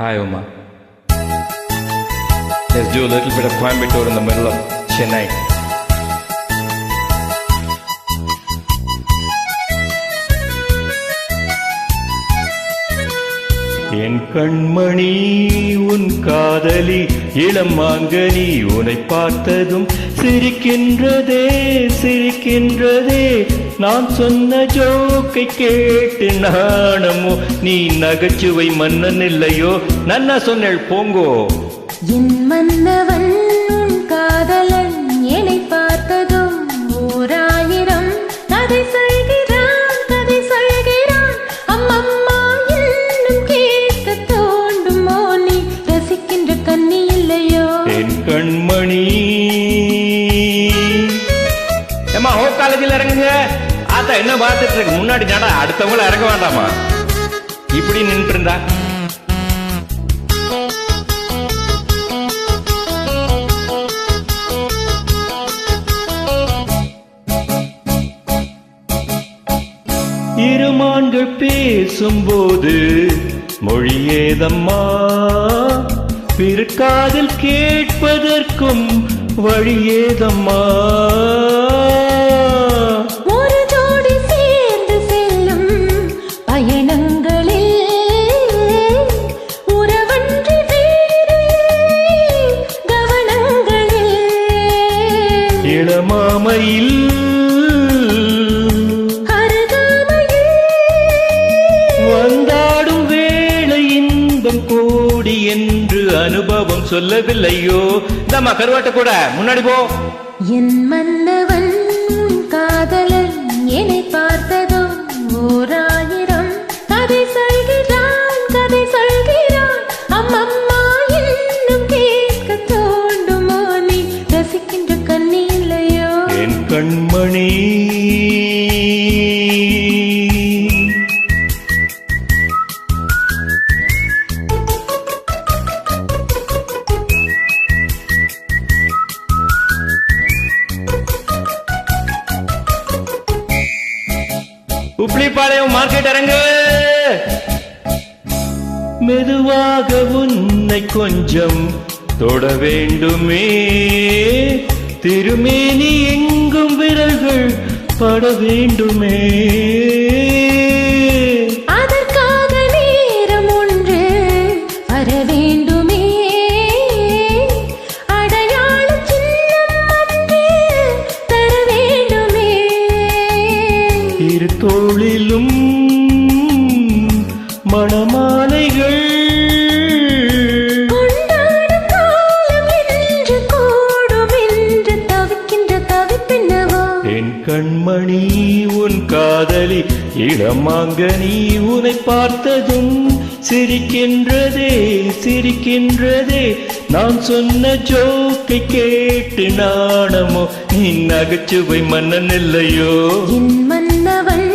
Hi, Uma. Let's do a little bit of Coimbatore in the middle of Chennai. என் கண்மணி உன் காதலி இளம் மாங்கனி உனை பார்த்ததும் சிரிக்கின்றதே சிரிக்கின்றதே. நான் சொன்ன ஜோக்கை கேட்டு நாணமோ நீ நகைச்சுவை மன்னன் இல்லையோ? நன்னா சொன்னேள் போங்கோ. என் மன்னவன் உன் காதலன் என்னை பார்த்ததும் ஓராயிரம் நகை ஏமா ஹோ காலேஜில் இறங்குங்க. ஆத்தா என்ன பார்த்துட்டு இருக்கு? முன்னாடி நடா அடுத்தவங்கள இறங்க வேண்டாமா? இப்படி நின்று இருந்தா இருமான்கள் பேசும்போது மொழியேதம்மா? பிற்காதில் கேட்பதற்கும் வழியேதம்மா? அருகாமையில். வந்தாடும் வேளை இன்பம் கோடி என்று அனுபவம் சொல்லவில்லையோ? இந்த கருவாட்ட கூட முன்னாடி போ. என் மன்னவன் காதலன் என்னை கண்மணி. உப்ளிப்பாளையம் மார்க்கெட் அரங்கு. மெதுவாக உன்னை கொஞ்சம் தொட வேண்டுமே. திருமேனி எங்கும் விரல்கள் பட வேண்டுமே. அதற்காக நேரம் ஒன்று வர வேண்டுமே. அடையாள சின்னம் தர வேண்டுமே. இரு தோளிலும் மணமாலைகள் கண்மணி உன் காதலி இளமாங்க நீ உனை பார்த்ததும் சிரிக்கின்றதே சிரிக்கின்றதே. நான் சொன்ன ஜோக்கை கேட்டு நாணமோ நீ நகைச்சுவை மன்னன் இல்லையோ? என் மன்னவன்